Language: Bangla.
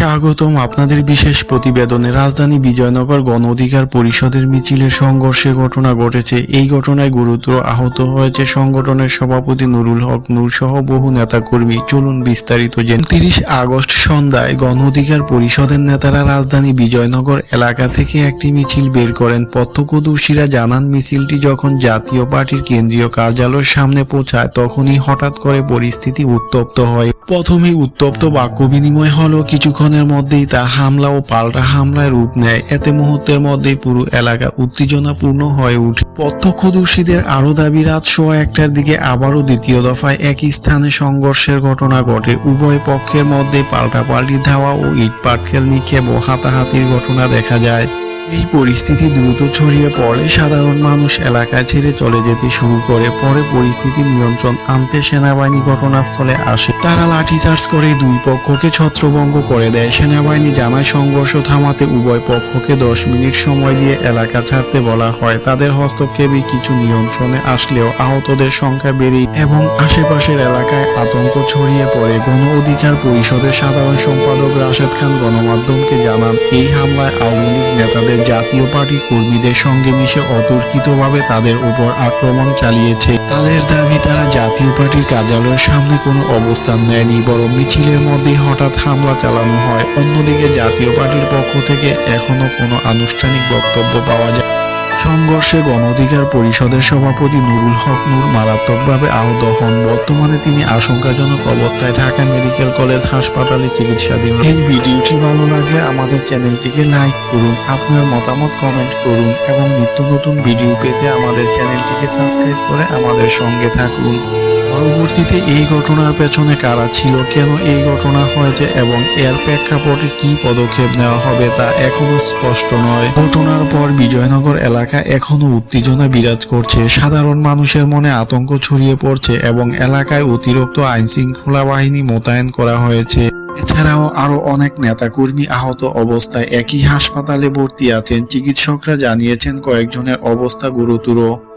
স্বাগতম আপনাদের বিশেষ প্রতিবেদনে। রাজধানী বিজয়নগর গণ অধিকার পরিষদের মিছিলের সংঘর্ষে ঘটনা ঘটেছে। এই ঘটনায় গুরুতর আহত হয়েছে সংগঠনের সভাপতি নুরুল হক নূর সহ বহু নেতাকর্মী। চলুন বিস্তারিত জেন। তিরিশ আগস্ট সন্ধ্যায় গণ অধিকার পরিষদের নেতারা রাজধানী বিজয়নগর এলাকা থেকে একটি মিছিল বের করেন। প্রত্যক্ষদর্শীরা জানান, মিছিলটি যখন জাতীয় পার্টির কেন্দ্রীয় কার্যালয়ের সামনে পৌঁছায়, তখনই হঠাৎ করে পরিস্থিতি উত্তপ্ত হয়। প্রথমেই উত্তপ্ত বাক্য বিনিময় হলো, কিছুক্ষণের মধ্যেই তা হামলা ও পাল্টা হামলায় রূপ নেয়। এতে মুহূর্তের মধ্যেই পুরো এলাকা উত্তেজনাপূর্ণ হয়ে ওঠে। প্রত্যক্ষদর্শীদের আরও দাবি, রাত সোয়া একটার দিকে আবারও দ্বিতীয় দফায় একই স্থানে সংঘর্ষের ঘটনা ঘটে। উভয় পক্ষের মধ্যে পাল্টাপাল্টি ধাওয়া ও ইট পাটকেল নিক্ষেপ ও হাতাহাতির ঘটনা দেখা যায়। এই পরিস্থিতি দ্রুত ছড়িয়ে পড়ে। সাধারণ মানুষ এলাকা ছেড়ে চলে যেতে শুরু করে। পরে পরিস্থিতি নিয়ন্ত্রণ আনতে সেনাবাহিনী ঘটনাস্থলে আসে। তারা লাঠিচার্জ করে দুই পক্ষকে ছত্রভঙ্গ করে দেয়। সেনাবাহিনী জানায়, সংঘর্ষ থামাতে উভয় পক্ষকে দশ মিনিট সময় দিয়ে এলাকা ছাড়তে বলা হয়। তাদের হস্তক্ষেপে কিছু নিয়ন্ত্রণে আসলেও আহতদের সংখ্যা বেড়েই এবং আশেপাশের এলাকায় আতঙ্ক ছড়িয়ে পড়ে। গণ অধিকার পরিষদের সাধারণ সম্পাদক রাশেদ খান গণমাধ্যমকে জানান, এই হামলায় আওয়ামী লীগ নেতাদের জাতীয় পার্টি কর্মীদের সঙ্গে মিশে অতর্কিতভাবে তাদের উপর আক্রমণ চালিয়েছে। তাদের দাবি, তারা জাতীয় পার্টির কার্যালয়ের সামনে কোনো অবস্থান নেয়নি, বরং মিছিলের মধ্যে হঠাৎ হামলা চালানো হয়। অন্যদিকে জাতীয় পার্টির পক্ষ থেকে এখনও কোনো আনুষ্ঠানিক বক্তব্য পাওয়া যায় সংঘর্ষে গণ অধিকার পরিষদের সভাপতি নুরুল হক নূর মারাত্মকভাবে আহত হন। বর্তমানে তিনি আশঙ্কাজনক অবস্থায় ঢাকা মেডিকেল কলেজ হাসপাতালে চিকিৎসাধীন। এই ভিডিওটি ভালো লাগলে আমাদের চ্যানেলটিকে লাইক করুন, আপনার মতামত কমেন্ট করুন এবং নিত্য নতুন ভিডিও পেতে আমাদের চ্যানেলটিকে সাবস্ক্রাইব করে আমাদের সঙ্গে থাকুন। পরবর্তীতে এই ঘটনার পেছনে কারা ছিল? কেন এই ঘটনা হয়েছে এবং এর প্রেক্ষাপটে কি পদক্ষেপ নেওয়া হবে তা এখনও স্পষ্ট নয়। ঘটনার পর বিজয়নগর এলাকা এখনও উত্তেজনা বিরাজ করছে। সাধারণ মানুষের মনে আতঙ্ক ছড়িয়ে পড়ছে এবং এলাকায় অতিরিক্ত আইন শৃঙ্খলা বাহিনী মোতায়েন করা হয়েছে। এছাড়াও আরও অনেক নেতাকর্মী আহত অবস্থায় একই হাসপাতালে ভর্তি আছেন। চিকিৎসকরা জানিয়েছেন কয়েকজনের অবস্থা গুরুতর।